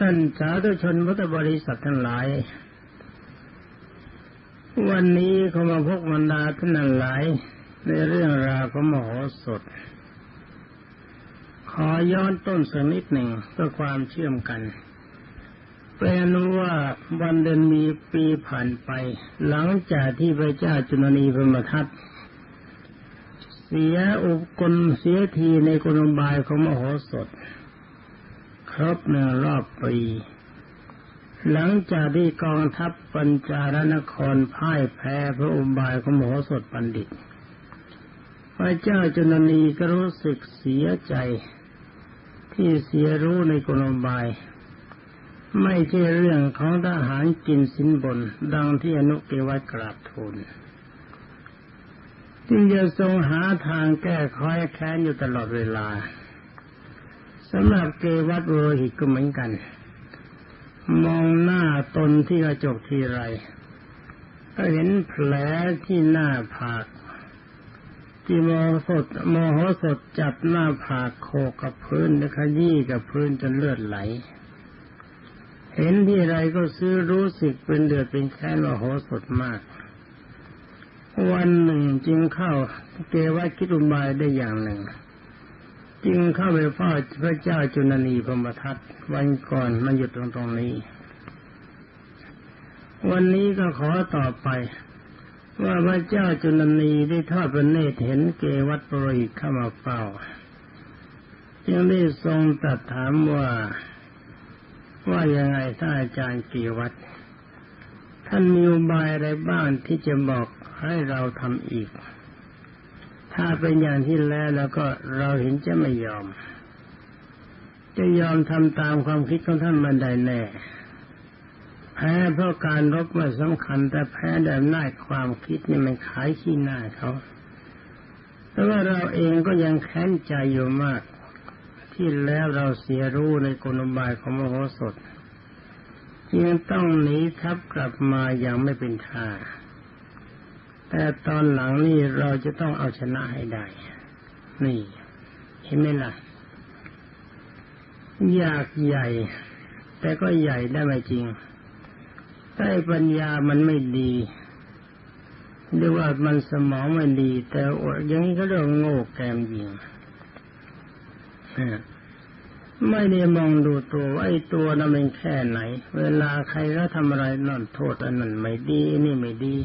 ท่านสาธุชนพุทธบริษัททั้งหลาย วันนี้เขามาพบบรรดาท่านทั้งหลาย ในเรื่องราวของมโหสถ ขอย้อนต้นสักนิดหนึ่งเพื่อความเชื่อมกันเป็นว่าวันเดือนมีปีผ่านไป หลังจากที่พระเจ้าจุลนีพมทัตเสียอุปกลเสียทีในกลบายของมโหสถ ครบหนึ่งรอบปี หลังจากที่กองทัพปัญจารนครพ่ายแพ้พระอุบายของมโหสถบัณฑิต พระเจ้าจุลนีก็รู้สึกเสียใจ ที่เสียรู้ในกลบาย ไม่ใช่เรื่องของทหารกินสินบน ดังที่อนุเกวัตกราบทูลจึงจะทรงหาทางแก้คอยแค้นอยู่ตลอดเวลา สำหรับเกวัตโรหิตก็เหมือนกัน มองหน้าตนที่กระจกทีไร ก็เห็นแผลที่หน้าผาก ที่มโหสดมอโหสดจับหน้าผากโคกับพื้นและขยี้กับพื้นจนเลือดไหล เห็นที่ไรก็ซื้อรู้สึกเป็นเดือดเป็นแค้นว่าโหสดมาก วันหนึ่งจึงเข้าเกวัคิดุบายได้อย่างหนึ่ง จึงเข้าไปเฝ้าพระเจ้าจุนนีพมทัตวันก่อนมันหยุดตรงตรงนี้ วันนี้ก็ขอต่อไป ว่าพระเจ้าจุนนีได้ทอดพระเนตรเห็นเกวัตปรหิเข้ามาเฝ้า จึงได้ทรงตรัสถามว่าว่ายังไงท่านอาจารย์เกวัตท่านมีอุบายอะไรบ้างที่จะบอกให้เราทำอีก ถ้าเป็นอย่างที่แล้วแล้วก็เราเห็นจะไม่ยอม จะยอมทำตามความคิดของท่านมันได้แน่แพ้เพราะการรบไม่สำคัญ แต่แพ้แต่หน้าความคิดนี่มันขายขี้หน้าเขาแต่ว่าเราเองก็ยังแค้นใจอยู่มาก ที่แล้วเราเสียรู้ในกลบายของมโหสถจึงต้องหนีทับกลับมาอย่างไม่เป็นท่า แต่ตอนหลังนี่เราจะต้องเอาชนะให้ได้ นี่ เห็นไหมล่ะ อยากใหญ่ แต่ก็ใหญ่ได้ไม่จริงใต้ปัญญามันไม่ดีหรือว่ามันสมองไม่ดี แต่อย่างนี้ก็เรื่องโง่แกมยิงไม่ได้มองดูตัวว่าไอ้ตัวนั้นเป็นแค่ไหน เวลาใครก็ทำอะไรนั่นโทษอันนั้นไม่ดี นี่ไม่ดี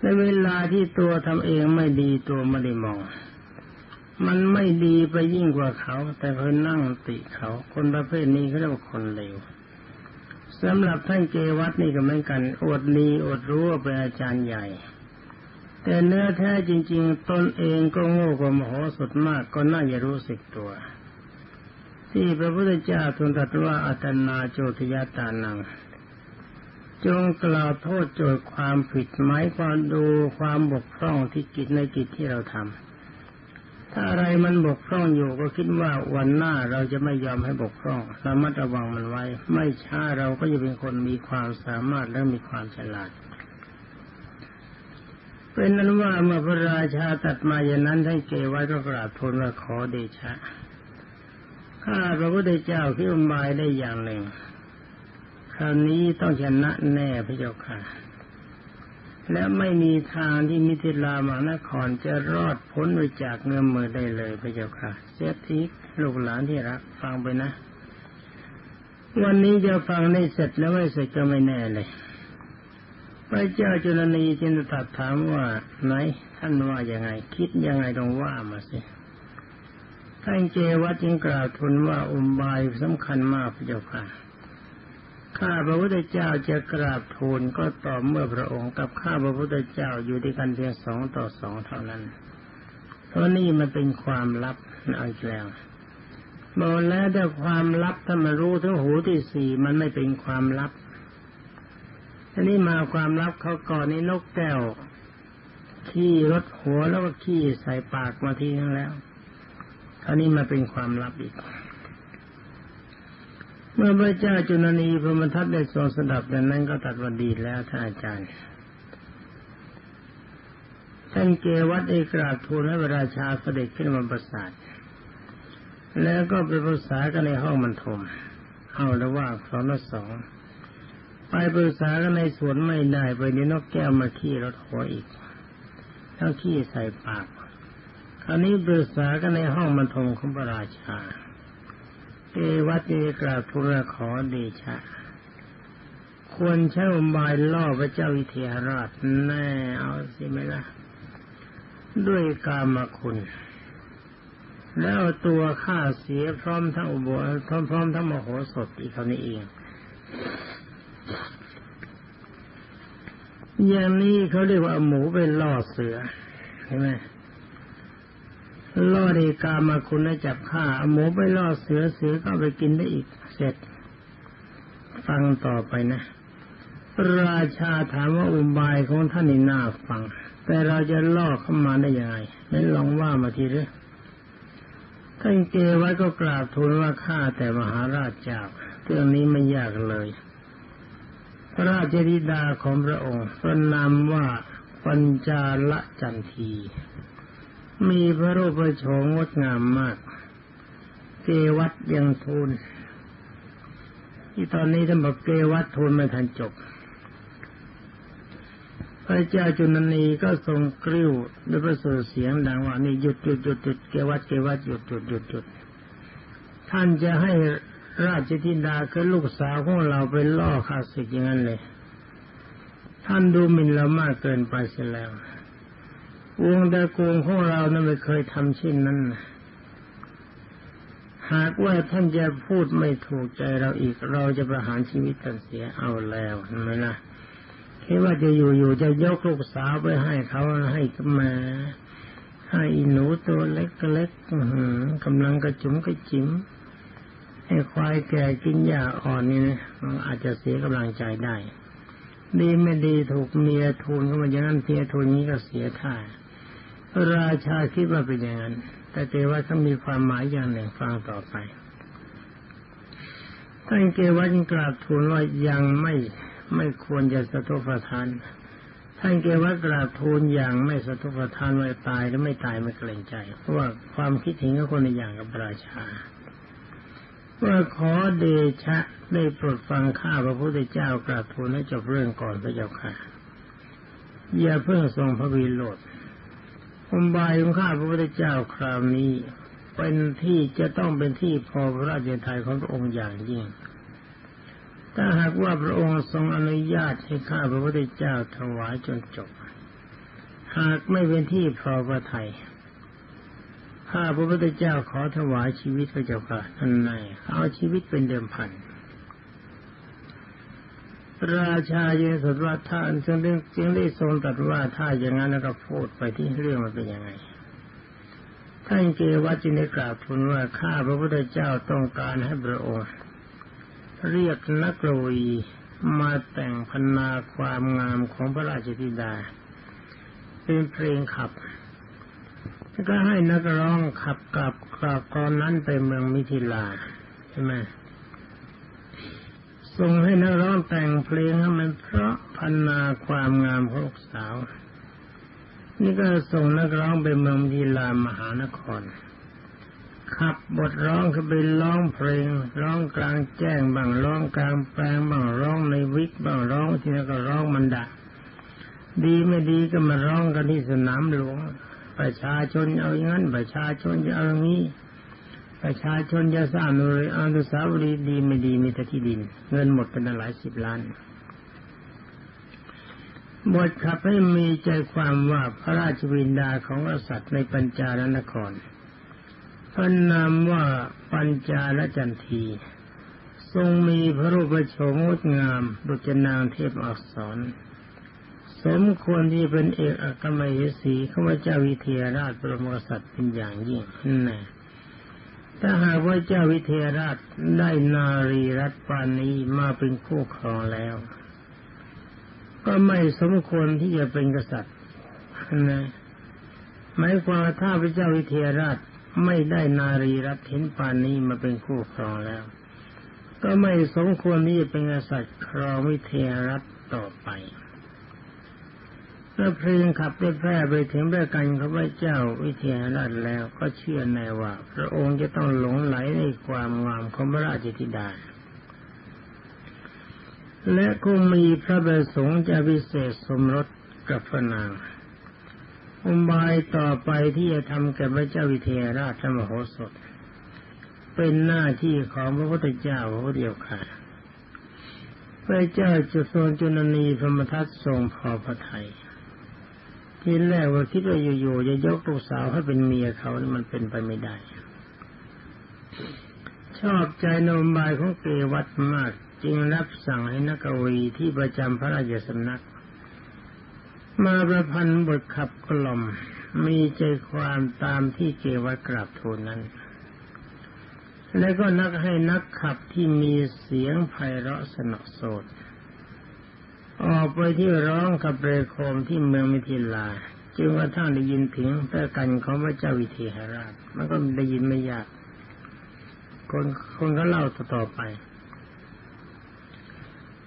ในเวลาที่ตัวทำเองไม่ดีตัวไม่ได้มอง มันไม่ดีไปยิ่งกว่าเขา แต่เพิ่นนั่งติเขา คนประเภทนี้เขาเรียกว่าคนเลวสำหรับท่านเกวัตนี่ก็เหมือนกัน อดดีอดรู้ว่าเป็นอาจารย์ใหญ่ แต่เนื้อแท้จริง ๆ ตนเองก็โง่กว่ามโหสถมากก็น่าจะรู้สึกตัว ที่พระพุทธเจ้าทรงตรัสว่าอัตนาโจทยตานัง จงกล่าวโทษโจทย์ความผิดหมายความดูความบกพร่องที่กิจในกิจที่เราทำถ้าอะไรมันบกพร่องอยู่ก็คิดว่าวันหน้าเราจะไม่ยอมให้บกพร่องระมัดระวังมันไว้ ไม่ช้าเราก็จะเป็นคนมีความสามารถและมีความฉลาดเป็นนั้นว่าเมื่อพระราชาตัดมาอย่างนั้นท่านเกไว้ก็กราบทูลว่าขอเดชะถ้าพระพุทธเจ้าพิอุบายได้อย่างหนึ่ง คราวนี้ต้องชนะแน่พระเจ้าค่ะ และไม่มีทางที่มิถิลามานครจะรอดพ้นไปจากเงื้อมือได้เลยพระเจ้าค่ะเสียทีลูกหลานที่รักฟังไปนะ วันนี้จะฟังได้เสร็จแล้วไม่เสร็จก็ไม่แน่เลยพระเจ้าจุลนีจึงตัดถามว่าไหนท่านว่ายังไง คิดยังไงต้องว่ามาสิท่านเจวัตจึงกล่าวทูลว่าอุบายสำคัญมากพระเจ้าค่ะ ข้าพระพุทธเจ้าจะกราบทูลก็ต่อเมื่อพระองค์กับข้าพระพุทธเจ้าอยู่ด้วยกันเพียงสองต่อสองเท่านั้น เพราะนี่มันเป็นความลับนะอีกแล้วบอกแล้วแต่ความลับถ้ามารู้ทั้งหูที่สี่มันไม่เป็นความลับอันนี้มาความลับเขาก่อนในนกแก้วขี้รถหัวแล้วก็ขี้ใส่ปากมาทีนึงแล้วอันนี้มาเป็นความลับอีก เมื่อพระเจ้าจุลนีพระมทัตได้ทรงสดับดังนั้นก็ตัดวันดีแล้วท่านอาจารย์ท่านเกวัตได้กราบทูลให้พระราชาเสด็จขึ้นมาประสาทแล้วก็ไปปรึกษากันในห้องมันทมเอาล้วว่าสองละสอง ไปปรึกษากันในสวนไม่ได้ไปเดี๋ยวนกแก้วมาขี้รถหัวอีกต้งขี้ใส่ปาก คราวนี้ปรึกษากันในห้องบรรทมของพระราชา เอวัตเอกราบทูลขอเดชะ ควรใช้อุบายล่อพระเจ้าวิเทหราชแน่เอาสิไหมล่ะ ด้วยกามคุณ แล้วตัวข้าเสียพร้อมทั้งอุโบสถพร้อมทั้งมโหสถอีกเท่านี้เองอย่างนี้เขาเรียกว่าเอาหมูไปล่อเสือ ใช่ไหม ล่อในกามาคุณแล้จับฆ่าหมูไปล่อเสือเสือก็ไปกินได้อีกเสร็จ ฟังต่อไปนะ ราชาถามว่าอุบายของท่านนี่น่าฟัง แต่เราจะล่อเข้ามาได้ยังไงนั้นลองว่ามาทีเถอะท่านเกไว้ก็กราบทูลว่าข้าแต่มหาราชเจ้าเรื่องนี้ไม่ยากเลย พระราชธิดาของพระองค์พระนามว่าปัญจาละจันที มีพระรูปโฉมงดงามมากเกวัดยังทูลที่ตอนนี้ท่านบอกเกวัดทูลไม่ทันจบ พระเจ้าจุนนีก็ทรงกริ้วด้วยพระสุรเสียงดังว่านี่หยุดหยุดหยุดหยุดเกวัดเกวัดหยุดหยุดหยุดหยุดท่านจะให้ราชธิดาคือลูกสาวของเราไปล่อข้าศึกอย่างนั้นเลย ท่านดูหมิ่นเรามากเกินไปเสียแล้ว วงตระกูลของเรานั้นไม่เคยทำเช่นนั้นนะหากว่าท่านจะพูดไม่ถูกใจเราอีก เราจะประหารชีวิตท่านเสียเอาแล้วเห็นไหมล่ะคิดว่าจะอยู่ๆจะยกลูกสาวไปให้เขาให้มาให้หนูตัวเล็กๆกำลังกระจุ๋มกระจิ๋มให้ควายแก่กินหญ้าอ่อนนี่นะอาจจะเสียกำลังใจได้ ดีไม่ดีถูกเมียทูลเข้ามาอย่างนั้นเมียทูลนี้ก็เสียท่า ราชาคิดว่าเป็นอย่างนั้น แต่เกว่าเขามีความหมายอย่างหนึ่งฟังต่อไปท่านเกวัตกราบทูลว่ายังไม่ไม่ควรจะสะทกประทานท่านเกวัตกราบทูลอย่างไม่สะทกประทานว่าตายหรือไม่ตายไม่เกรงใจ เพราะว่าความคิดเห็นของคนในอย่างกับราชาว่าขอเดชะได้โปรดฟังข้าพระพุทธเจ้ากราบทูลให้จบเรื่องก่อนพระเจ้าค่ะ อย่าเพิ่งทรงพระวีโรธ อุบายของข้าพระพุทธเจ้าคราวนี้ เป็นที่จะต้องเป็นที่พอพระราชทยของพระองค์อย่างยิ่ง ถ้าหากว่าพระองค์ทรงอนุญาตให้ข้าพระพุทธเจ้าถวายจนจบ หากไม่เป็นที่พอพระทัยข้าพระพุทธเจ้าขอถวายชีวิตพระเจ้าค่ะท่านนายเอาชีวิตเป็นเดิมพัน ราชาเยสดว่าท่านจึงได้จึงได้ทรงตรัสว่าถ้าอย่างนั้นแล้วก็พูดไปที่เรื่องมันเป็นยังไงท่านเกวัจึงได้กราบทูลว่าข้าพระพุทธเจ้าต้องการให้พระองค์เรียกนักโรยมาแต่งพนาความงามของพระราชธิดา เป็นเพลงขับก็ให้นักร้องขับกลับกลับตอนนั้นไปเมืองมิถิลาใช่ไหม ส่งให้นักร้องแต่งเพลงให้มันเพราะพันนาความงามของลูกสาว นี่ก็ส่งนักร้องไปเมืองมิถิลามหานคร ขับบทร้องคือไปร้องเพลง ร้องกลางแจ้งบ้างร้องกลางแปลงบ้างร้องในวิกบ้างร้องที่นั่นก็ร้องมันดะดีไม่ดีก็มาร้องกันที่สนามหลวงประชาชนเอาอย่างนั้นประชาชนจะเอาอย่างนี้ ประชาชนจะสร้างเลยอนุสาวรีย์ดีไม่ดีมีแต่ที่ดิน เงินหมดเป็นหลายสิบล้านบทขับให้มีใจความว่าพระราชวินดาของกษัตริย์ในปัญจาลนครพระนามว่าปัญจาลจันที ทรงมีพระรูปโฉมงดงามดุจนางเทพอักษร สมควรที่เป็นเอกอัครมเหสีข้าพเจ้าวิเทหราชปรมกษัตริย์เป็นอย่างยิ่งน่ ถ้าหากว่าเจ้าวิเทหราชได้นารีรัตปานนี้มาเป็นคู่ครองแล้ว ก็ไม่สมควรที่จะเป็นกษัตริย์นะหมายความถ้าพระเจ้าวิเทหราชไม่ได้นารีรัตเห็นปานนี้มาเป็นคู่ครองแล้ว ก็ไม่สมควรที่จะเป็นกษัตริย์ครองวิเทหรัฐต่อไป เมื่อเพลงขับได้แพร่ไปถึงด้วยกันข้าพเจ้าวิเทหราชแล้วก็เชื่อแน่ว่า พระองค์จะต้องหลงไหลในความงามของพระราชธิดาและคงมีพระประสงค์จะพิเศษสมรสกับพระนางอุบายต่อไปที่จะทำแก่พระเจ้าวิเทหราชมโหสถ เป็นหน้าที่ของพระพุทธเจ้าพระเดียวค่ะพระเจ้าจุโซนจุนนีพมทัตทรงพอพระไทย ทีแรกว่าคิดว่าอยู่ๆจะยกลูกสาวให้เป็นเมียเขามันเป็นไปไม่ได้ ชอบใจนมบายของเกวัตมากจึงรับสั่งให้นักวีที่ประจำพระราชสำนัก มาประพันธ์บทขับกล่อม มีใจความตามที่เกวัตกราบทูลนั้น และก็นักให้นักขับที่มีเสียงไพเราะสนอโสด ออกไปที่ร้องกับเรโคมที่เมืองมิถิลา จึงกระทั่งได้ยินถึงแต่กันของพระเจ้าวิเทหราช มันก็ได้ยินไม่ยาก คนคนก็เล่าต่อไป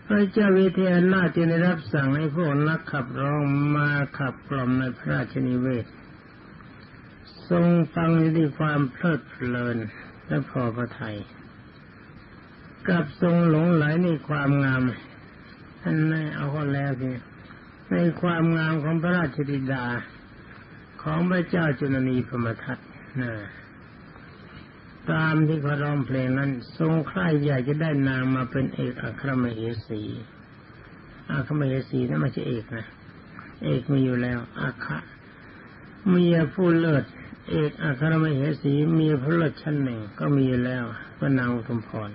พระเจ้าวิเทหราชจึงได้รับสั่งให้พวกนักขับร้องมาขับกล่อมในพระราชนิเวศ ทรงฟังด้วยความเพลิดเพลินและพอพระทัยกับทรงหลงไหลในความงาม ท่านไม่เอาก็แล้วสิในความงามของพระราชธิดาของพระเจ้าจุลนีพรมทัตนะตามที่เขาร้องเพลงนั้น ทรงใคร่อยากจะได้นางมาเป็นเอกอัครมเหสีอัครมเหสีนั่นไม่ใช่เอกนะ เอกมีอยู่แล้วอัครเมียผู้เลิศเอกอัครมเหสีมีพระเลิศชั้นหนึ่งก็มีอยู่แล้วก็นางอุทุมพร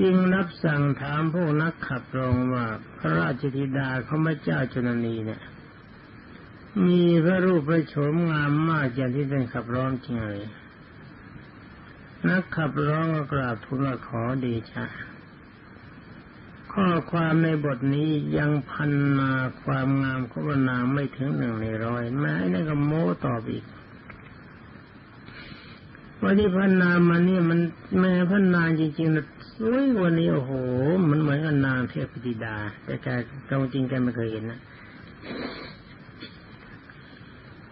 จึงรับสั่งถามพวกนักขับรองว่าพระราชธิดาของพระเจ้าจุนนีเนี่ย มีพระรูปพระโฉมงามมากอย่างที่ท่านขับร้องจริงเลยนักขับร้องกราบทูลขอดีชะข้อความในบทนี้ยังพันนาความงามของนางไม่ถึงหนึ่งในร้อยแม้นั่นก็โม้ตอบอีกวันที่พันนามันนี่มันแม่พันนาจริงๆนะ สวยว่านี้โอ้โห มันเหมือนกับนางเทพธิดา แต่แกจริงแกไม่เคยเห็นนะ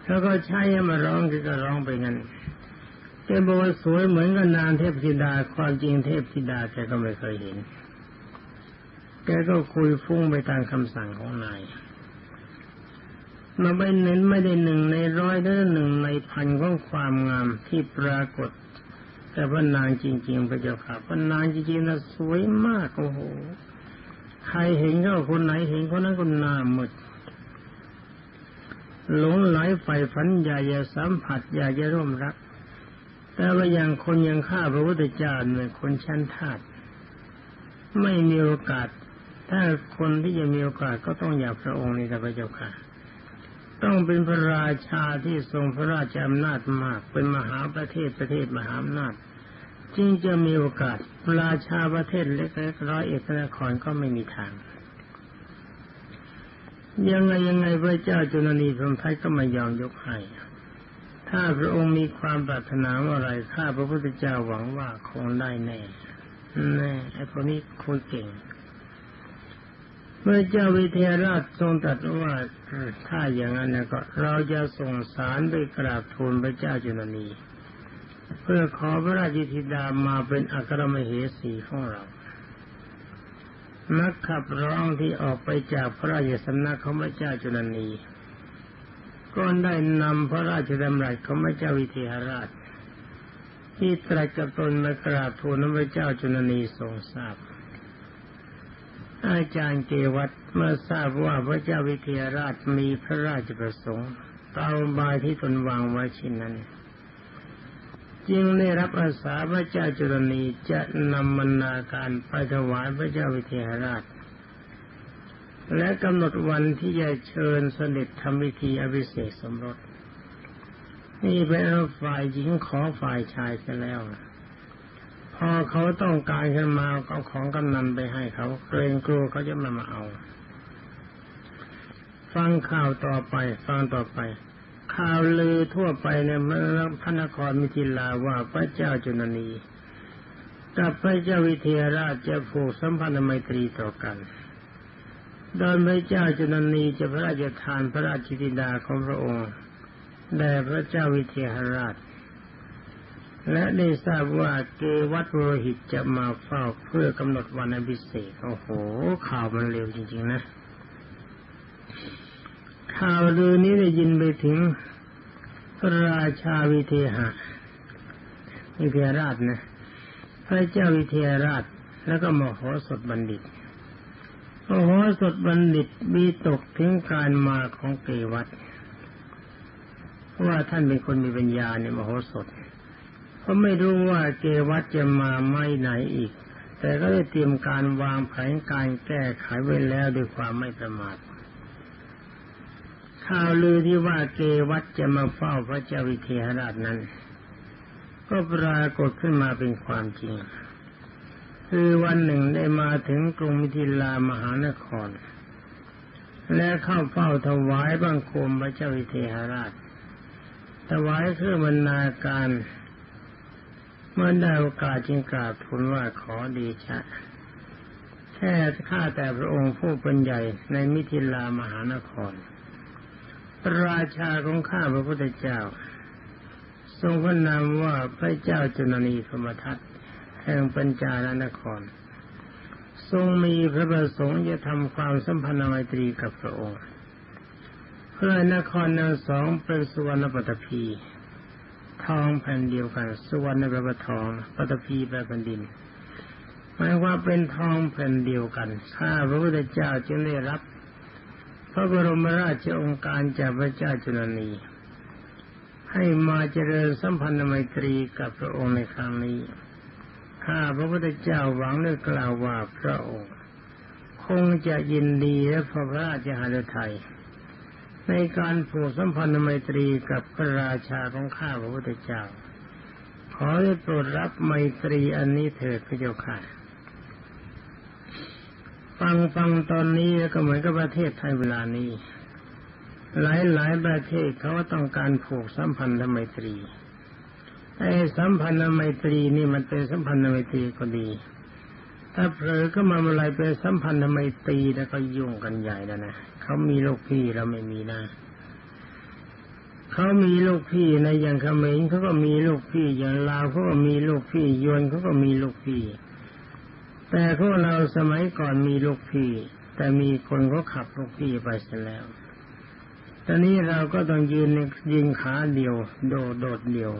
แล้วก็ใช้มาร้องก็ร้องไปงั้นแกบอกว่าสวยเหมือนกับนางเทพธิดา ความจริงเทพธิดาแกก็ไม่เคยเห็น แกก็คุยฟุ้งไปตามคำสั่งของนายมาไม่เน้นไม่ได้หนึ่งในร้อยหรือหนึ่งในพันของความงามที่ปรากฏ แต่พระนางจริง ๆ พระเจ้าค่ะพระนางจริงๆนะสวยมากโอ้โห ใครเห็นก็คนไหนเห็นคนนั้นก็น่าหมดหลงไหลใฝ่ฝันอยากจะสัมผัสอยากจะร่วมรัก แต่ว่าอย่างคนยังฆ่าพระพุทธเจ้าเนี่ยคนชั้นทาสไม่มีโอกาส ถ้าคนที่จะมีโอกาสก็ต้องอยากพระองค์นี่แต่พระเจ้าค่ะ ต้องเป็นพระราชาที่ทรงพระราชอำนาจมาก เป็นมหาประเทศประเทศมหาอำนาจจึงจะมีโอกาสราชาประเทศเล็กๆร้อยเอกนครก็ไม่มีทาง ยังไงยังไงพระเจ้าจุลนีพรมไทยก็ไม่ยอมยกให้ถ้าพระองค์มีความปรารถนาอะไรข้าพระพุทธเจ้าหวังว่าคงได้แน่แน่ไอ้คนนี้คุยเก่ง เมื่อเจ้าวิเทหราชทรงตรัสว่าถ้าอย่างนั้นนะก็เราจะส่งสารไปกราบทูลพระเจ้าจุลนีเพื่อขอพระราชธิดามาเป็นอัครมเหสีของเรา นักขับร้องที่ออกไปจากพระราชสำนักของพระเจ้าจุลนีก็ได้นำพระราชดำรัสของพระเจ้าวิเทหราช ที่ตรัสกับตนมากราบทูลพระเจ้าจุลนีทรงทราบ อาจารย์เกวัตเมื่อทราบว่าพระเจ้าวิเทหราชมีพระราชประสงค์ตามบายที่ตนวางไว้เช่นนั้น จึงได้รับอาสาพระเจ้าจุลนีจะนำมนาการไปถวายพระเจ้าวิเทหราช และกำหนดวันที่จะเชิญเสด็จทำพิธีอภิเษกสมรส นี่เป็นฝ่ายหญิงขอฝ่ายชายเสียแล้ว พอเขาต้องการขึ้นมาเอาของกำนันไปให้เขาเกรงกลัวเขาจะมามาเอา ฟังข่าวต่อไป ฟังต่อไป ข่าวลือทั่วไปในเมืองพระนครมิถิลาว่าพระเจ้าจุนนีกับพระเจ้าวิเทหราชจะผูกสัมพันธไมตรีต่อกันโดยพระเจ้าจุนนีจะพระราชทานพระราชธิดาของพระองค์แด่พระเจ้าวิเทหราช และได้ทราบว่าเกวัตโรหิตจะมาเฝ้าเพื่อกำหนดวันอันพิเศษโอ้โห ข่าวมันเร็วจริงๆนะ ข่าวลือนี้ได้ยินไปถึงพระราชาวิเทหะวิเทหราชนะ พระเจ้าวิเทหราชแล้วก็มโหสถบัณฑิตมโหสถบัณฑิตมีตกถึงการมาของเกวัตว่าท่านเป็นคนมีปัญญาในมโหสถ เขาไม่รู้ว่าเกวัตจะมาไม่ไหนอีก แต่ก็ได้เตรียมการวางแผนการแก้ไขไว้แล้วด้วยความไม่ประมาทข่าวลือที่ว่าเกวัตจะมาเฝ้าพระเจ้าวิเทหราชนั้น ก็ปรากฏขึ้นมาเป็นความจริง คือวันหนึ่งได้มาถึงกรุงมิถิลามหานคร และเข้าเฝ้าถวายบังคมพระเจ้าวิเทหราชถวายเครื่องบรรณาการ เมื่อได้โอกาสจึงกราบทูลว่าขอดีชะแค่ข้าแต่พระองค์ผู้เป็นใหญ่ในมิถิลามหานคร ราชาของข้าพระพุทธเจ้า ทรงพระนามว่าพระเจ้าจุนนีธรรมทัตแห่งปัญจาลนคร ทรงมีพระประสงค์จะทำความสัมพันธไมตรีกับพระองค์ เพื่อนครทั้งสองเป็นสุวรรณปฐพี ทองแผ่นเดียวกันสุวรรณแปลว่าทองปฐพีแปลแผ่นดินหมายว่าเป็นทองแผ่นเดียวกันข้าพระพุทธเจ้าจึงได้รับ พระบรมราชองค์การจากพระเจ้าจุลนี ให้มาเจริญสัมพันธไมตรีกับพระองค์ในครั้งนี้ข้าพระพุทธเจ้าหวังได้กล่าวว่าพระองค์ คงจะยินดีและพระราชหฤทัย ในการผูกสัมพันธไมตรีกับพระราชาของข้าพระพุทธเจ้า ขอได้โปรดรับไมตรีอันนี้เถิดพระเจ้าค่ะ ฟังฟังตอนนี้ก็เหมือนกับประเทศไทยเวลานี้ หลายหลายประเทศเขาต้องการผูกสัมพันธไมตรีไอ้สัมพันธไมตรีนี่มันเป็นสัมพันธไมตรีก็ดี ถ้าเผลอก็มาอะไรเป็นสัมพันธไมตรีแล้วก็ยุ่งกันใหญ่แล้วนะ เขามีลูกพี่เราไม่มีนะเขามีลูกพี่ในอย่างเขมรเขาก็มีลูกพี่อย่างลาวเขาก็มีลูกพี่ยวนเขาก็มีลูกพี่ แต่พวกเราสมัยก่อนมีลูกพี่ แต่มีคนเขาขับลูกพี่ไปเสียแล้ว ตอนนี้เราก็ต้องยืนยิงขาเดียว โดดโดดเดียว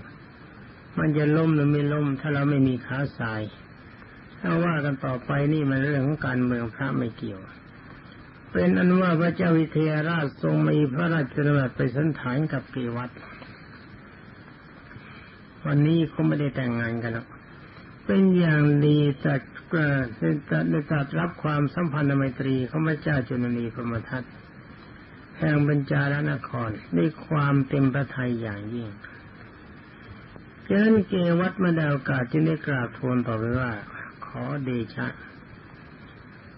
มันจะล้มหรือไม่ล้มถ้าเราไม่มีขาสายถ้าว่ากันต่อไปนี่มันเรื่องของการเมืองพระไม่เกี่ยว เป็นอันว่าพระเจ้าวิเทหราชทรงมีพระราชดำรัสไปสันฐานกับเกวัตวันนี้เขาไม่ได้แต่งงานกันหรอกเป็นอย่างดีจัดได้จัดได้จัดรับความสัมพันธ์ไมตรีของพระเจ้าจุลนีพรมทัตแห่งบรรจารนครด้วยความเต็มพระทัยอย่างยิ่งฉะนั้นเกวัตมาดาวกาจึงได้กราบทูลต่อไปว่า ขอเดชะ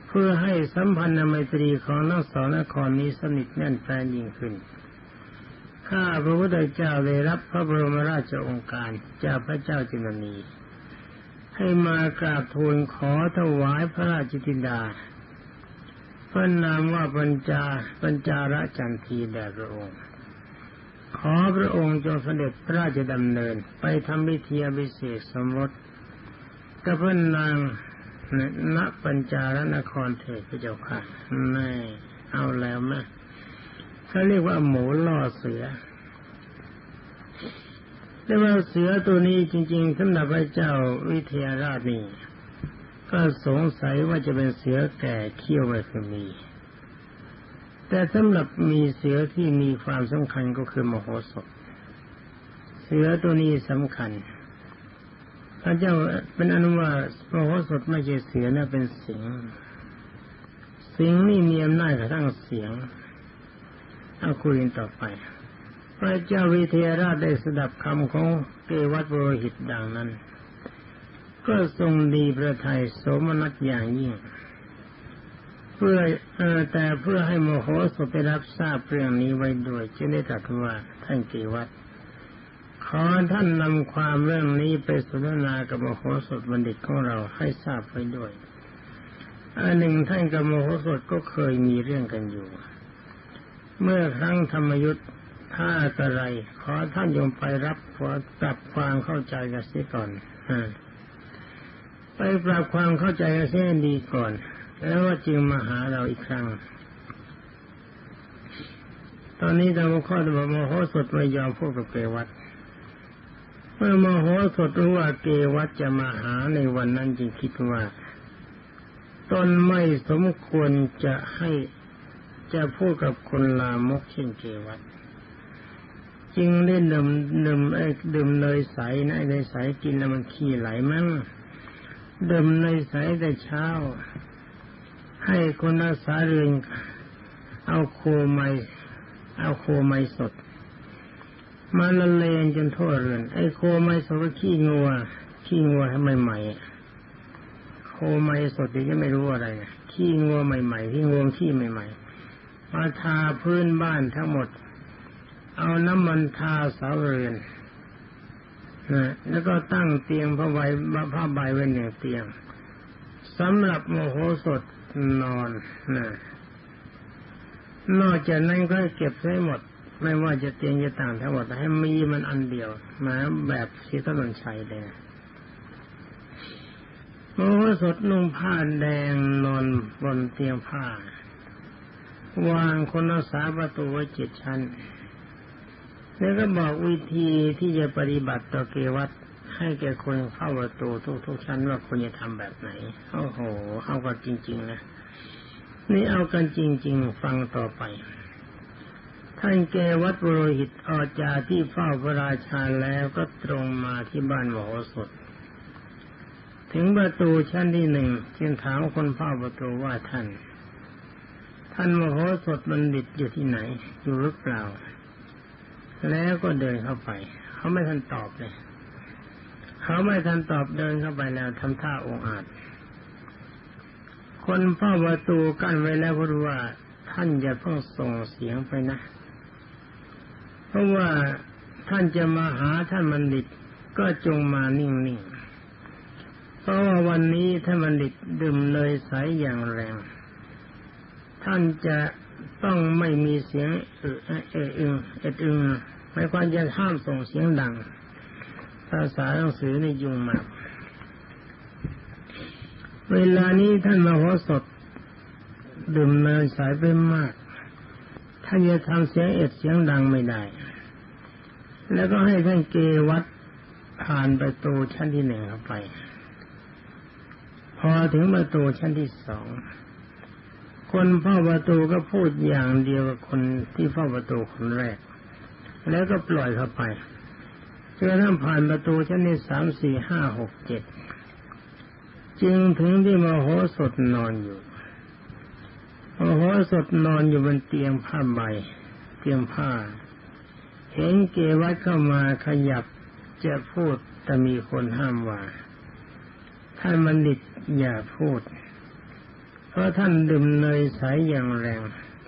เพื่อให้สัมพันธไมตรีของนักสอนนครนี้สนิทแน่นแฟนยิ่งขึ้น ข้าพระพุทธเจ้าได้รับพระบรมราชองค์การจากพระเจ้าจินนีให้มากราบทูลขอถวายพระราชจิดาพระนามว่าปัญจาปัญจาระจันทีแด่พระองค์ ขอพระองค์จงเสด็จพระราชดำเนินไปทำพิธีพิเศษสมรสกับพระนาง ณปัญจารนครเถิดพระเจ้าค่ะแม่เอาแล้วไหมเขาเรียกว่าหมูล่อเสือแต่ว่าเสือตัวนี้จริงๆสำหรับพระเจ้าวิเทหราชนี่ก็สงสัยว่าจะเป็นเสือแก่เขี้ยวไว้คือมี แต่สำหรับมีเสือที่มีความสำคัญก็คือมโหสถ เสือตัวนี้สำคัญ ระเจ้าเป็นอนุวาพระโหสถไม่ใช่เสียนะเป็นสิงสิงนี่มีอำนาจกระทั่งเสียงเอาคุยกันต่อไป พระเจ้าวิเทหราชได้สดับคำของเกวัตบรหิตดังนั้น ก็ทรงดีพระทัยสมนัสอย่างยิ่ง เพื่ออแต่เพื่อให้โมโหสถไปรับทราบเรื่องนี้ไว้ด้วยจึงได้ตรัสว่าท่านเกวัต ขอท่านนำความเรื่องนี้ไปสนทนากับมโหสถบัณฑิตของเราให้ทราบไปด้วยอันหนึ่งท่านกับมโหสถก็เคยมีเรื่องกันอยู่ เมื่อครั้งธรรมยุทธ์ถ้าอะไร ขอท่านยมไปรับขอปรับความเข้าใจกันเสียก่อนอไปปรับความเข้าใจกันเสียดีก่อน แล้วว่าจึงมาหาเราอีกครั้ง ตอนนี้ทางข้อจะบมโหสถไม่ยอมพูดกับเกวัต เมื่อมโหสถรู้ว่าเกวัตจะมาหาในวันนั้นจึงคิดว่าตนไม่สมควรจะให้จะพูดกับคนลามกเช่นเกวัตจึงเล่นดื่มดื่มไอ้ดื่มเนยใสนะเนยใสกินแล้วมันขี้ไหลมั้งดื่มเนยใสแต่เช้า ให้คนรักษาเรือนเอาโคไมเอาโคไมสด มาละเลงจนทั่วเรือน ไอ้โคไมสดก็ขี้งัว ขี้งัวทำไมใหม่โคไมสดยวจะไม่รู้อะไรขี้งัวใหม่ๆขี้งัวขี้ใหม่ๆมาทาพื้นบ้านทั้งหมด เอาน้ำมันทาเสาเรือนนะแล้วก็ตั้งเตียงผ้าใบผ้าใบไว้หนึ่งเตียงสำหรับโมโหสดนอนนะนอกจากนั้นก็เก็บให้หมด ไม่ว่าจะเตียงจะต่างทั้งหมดให้มีมันอันเดียวมาแบบที่ถนนชัยเลยโมโหสดนุ่งผ้าแดงนอนบนเตียงผ้าวางคนรักษาประตูไว้เจ็ดชั้น แล้วก็บอกวิธีที่จะปฏิบัติต่อเกวัตให้แก่คนเข้าประตูทุกทุกชั้นว่าควรจะทำแบบไหนโอ้โหเอากันจริง ๆ นะ นี่เอากันจริง ๆ ฟังต่อไป ท่านเกวัตบรหิตออกจากที่เฝ้าพระราชาแล้วก็ตรงมาที่บ้านหมอสด ถึงประตูชั้นที่หนึ่งจึงถามคนเฝ้าประตูว่าท่าน ท่านมโหสถบัณฑิตอยู่ที่ไหน อยู่หรือเปล่า แล้วก็เดินเข้าไป เขาไม่ทันตอบเลย เขาไม่ทันตอบเดินเข้าไปแล้วทำท่าองอาจ คนเฝ้าประตูกั้นไว้แล้วพูดว่าท่านอย่าเพิ่งส่งเสียงไปนะ เพราะว่าท่านจะมาหาท่านบัณฑิตก็จงมานิ่งๆ เพราะว่าวันนี้ท่านบัณฑิตดื่มเลยใสอย่างแรง ท่านจะต้องไม่มีเสียงเออเออเออเออึงไม่ควรจะห้ามส่งเสียงดัง ภาษาหนังสือในยุงมาก เวลานี้ท่านมโหสถดื่มเนยสายไปมาก ท่านจะทำเสียงเอ็ดเสียงดังไม่ได้ แล้วก็ให้ท่านเกวัดผ่านประตูชั้นที่หนึ่งเข้าไป พอถึงประตูชั้นที่สอง คนเฝ้าประตูก็พูดอย่างเดียวกับคนที่เฝ้าประตูคนแรก แล้วก็ปล่อยเข้าไปจนท่านผ่านประตูชั้นที่สามสี่ห้าหกเจ็ดจึงถึงที่มโหสถนอนอยู่ มโหสถนอนอยู่บนเตียงผ้าใบ เตียงผ้า เห็นเกวัตเข้ามาขยับจะพูดแต่มีคนห้ามว่า ท่านมันดิตอย่าพูด เพราะท่านดื่มเนยใสอย่างแรง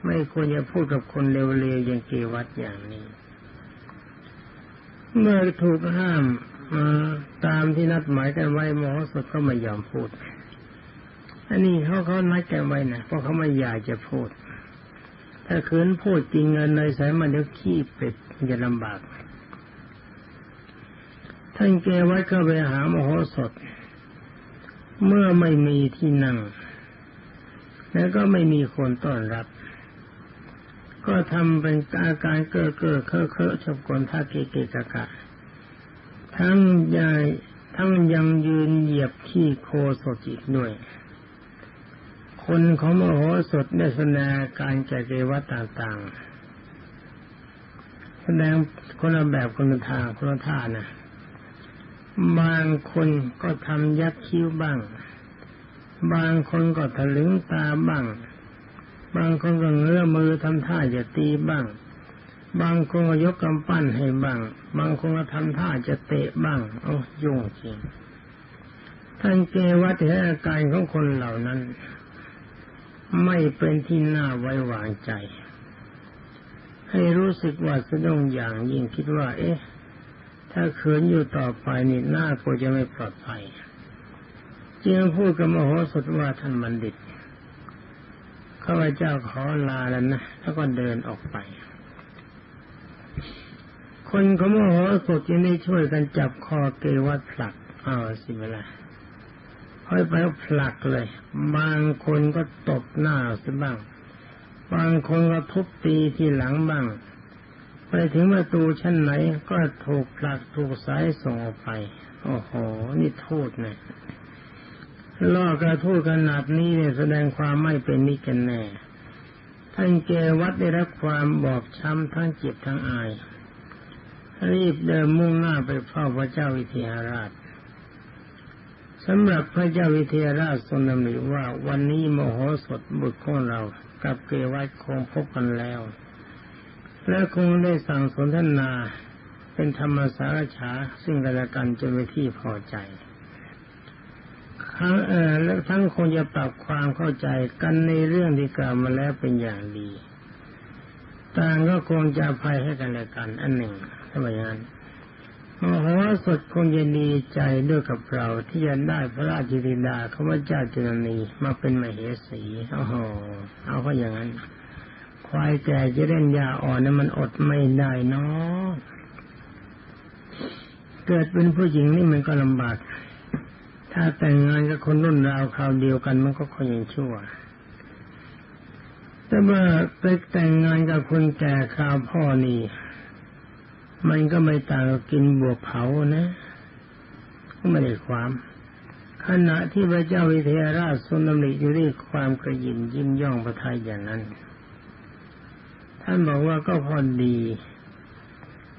ไม่ควรจะพูดกับคนเร็วๆอย่างเกวัตอย่างนี้ เมื่อถูกห้ามตามที่นัดหมายกันไว้หมอสดก็ไม่ยอมพูด นนี้เขาเขานัดกันไว้นะเพราะเขาไม่อยากจะพูด ถ้าคืนพูดจริงเงินเนยใสมันเดี๋ยวขี้เป็ดจะลำบากท่านเกวัตก็ไปหาหมอสดเมื่อไม่มีที่นั่ง แล้วก็ไม่มีคนต้อนรับ ก็ทำเป็นอาการเก้อเก้อเคอะเคอะชบกลท่าเกเกกะกะทั้งยายทั้งยังยืนเหยียบขี้โคสดอีกด้วย คนของมโหสถได้แสดงการแก่เกวัตต่างๆ แสดงคนละแบบคนละทางคนละท่านะบางคนก็ทำยักคิ้วบ้าง บางคนก็ถลึงตาบ้าง บางคนก็เงื้อมือทำท่าจะตีบ้าง บางคนก็ยกกำปั้นให้บ้าง บางคนก็ทำท่าจะเตะบ้าง โอ้ยุ่งจริงท่านเกวัตเหตุการของคนเหล่านั้น ไม่เป็นที่น่าไว้วางใจ ให้รู้สึกว่าสะดุ้งอย่างยิ่งคิดว่า เอ๊ะ ถ้าเขินอยู่ต่อไปนี่หน้าก็จะไม่ปลอดภัยจึงพูดกับมโหสถว่าท่านบัณฑิตข้าพเจ้าขอลาแล้วนะแล้วก็เดินออกไป คนขาโมโหสดยังได้ช่วยกันจับคอเกวัดผลักอ้าวสิเวลา ค่อยไปผลักเลย บางคนก็ตบหน้าสิบ้าง บางคนก็ทุบตีที่หลังบ้าง ไปถึงประตูชั้นไหนก็ถูกผลักถูกสายส่งออกไป โอ้โห นี่โทษนะล่อกระทู้ขนาดนี้เนี่ยแสดงความไม่เป็นมิตรกันแน่ ท่านเกวัดได้รับความบอบช้ำทั้งเจ็บทั้งอาย รีบเดินมุ่งหน้าไปเฝ้าพระเจ้าวิเทหราช สำหรับพระเจ้าวิเทหราชทรงดำริว่าวันนี้มโหสถบุตรของเรากับเกวัดคงพบกันแล้ว และคงได้สั่งสนทนาเป็นธรรมสารฉาซึ่งกันและกันจนเป็นที่พอใจทั้งเออและทั้งคงจะปรับความเข้าใจกันในเรื่องที่กล่าวมาแล้วเป็นอย่างดีต่างก็คงจะภัยให้กันและกัน อันหนึ่งถ้าอย่างนั้น มโหสถคงจะดีใจด้วยกับเราที่จะได้พระราชธิดาเขาว่าเจ้าจุลนีมาเป็นมเหสีโอ้โหเอาก็อย่างนั้น ควายแก่จะเล่นยาอ่อนนั้นมันอดไม่ได้เนาะเกิดเป็นผู้หญิงนี่มันก็ลำบาก ถ้าแต่งงานกับคนรุ่นราวคราวเดียวกันมันก็คอยยังชั่ว แต่เมื่อไปแต่งงานกับคนแก่คราวพ่อนี่ มันก็ไม่ต่างกับกินบวกเผานะก็ไม่ได้ความขณะที่พระเจ้าวิเทหราชทรงดำริอยู่ด้วยความกระยิมยิ้มย่องพระทัยอย่างนั้น ท่านบอกว่าก็พอดี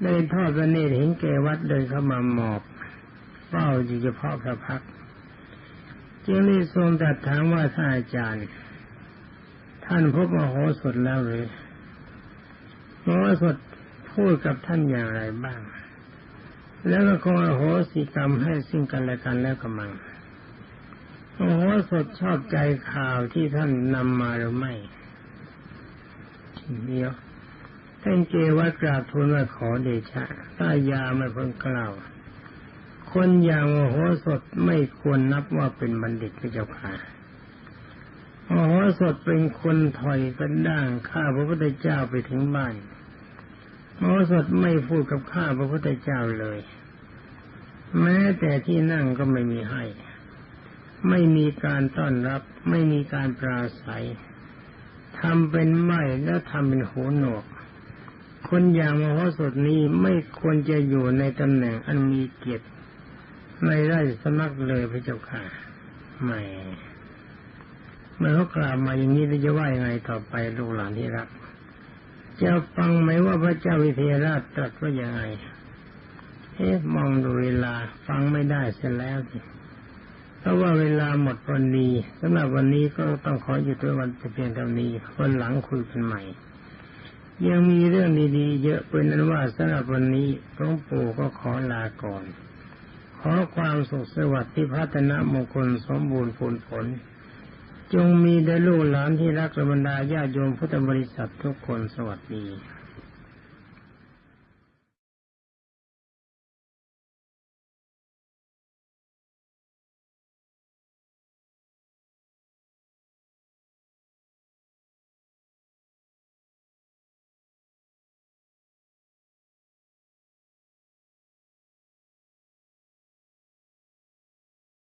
ได้ทอดพระเนตรเห็นแกวัดเดินเข้ามาหมอบเฝ้าอยู่เฉพาะพระพักจึงได้ทรงตรัสถามว่าท่านอาจารย์ ท่านพบมโหสถแล้วหรือมโหสถ พูดกับท่านอย่างไรบ้าง แล้วก็คงโหสิกรรมให้สิ่งกันและกันแล้วกำมังมโหสถชอบใจข่าวที่ท่านนำมาหรือไม่เดียวท่านเกวัดกราบทูลว่าขอเดชะถ้ายาไม่พ้นกล่าว คนอย่างโมโหสถไม่ควรนับว่าเป็นบัณฑิตพระเจ้าค่ะโมโหสถเป็นคนถอยกันด่างข้าพระพุทธเจ้าไปถึงบ้าน โมโหสถไม่พูดกับข้าพระพุทธเจ้าเลย แม้แต่ที่นั่งก็ไม่มีให้ ไม่มีการต้อนรับ ไม่มีการปราศัยทำเป็นไม่แล้วทำเป็นหูหนวก คนอย่างมโหสถนี้ไม่ควรจะอยู่ในตำแหน่งอันมีเกียรติในไร่สมักเลยพระเจ้าค่ะไม่เมื่อเขากล่าวมาอย่างนี้จะว่ายังไงต่อไปลูกหลานที่รัก จะฟังไหมว่าพระเจ้าวิเทหราชตรัสว่ายังไง เอ๊ะมองดูเวลาฟังไม่ได้เสียแล้วสิเพราะว่าเวลาหมดวันนี้สำหรับวันนี้ก็ต้องขอหยุดไว้วันเพียงเท่านี้วันหลังคุยกันใหม่ ยังมีเรื่องดีๆ เยอะเป็นนั้นว่าสำหรับวันนี้หลวงปู่ก็ขอลาก่อน ขอความสุขสวัสดิ์ที่พัฒนามงคลสมบูรณ์ผลผล จงมีแด่ลูกหลานที่รักและบรรดาญาโยมพุทธบริษัททุกคนสวัสดี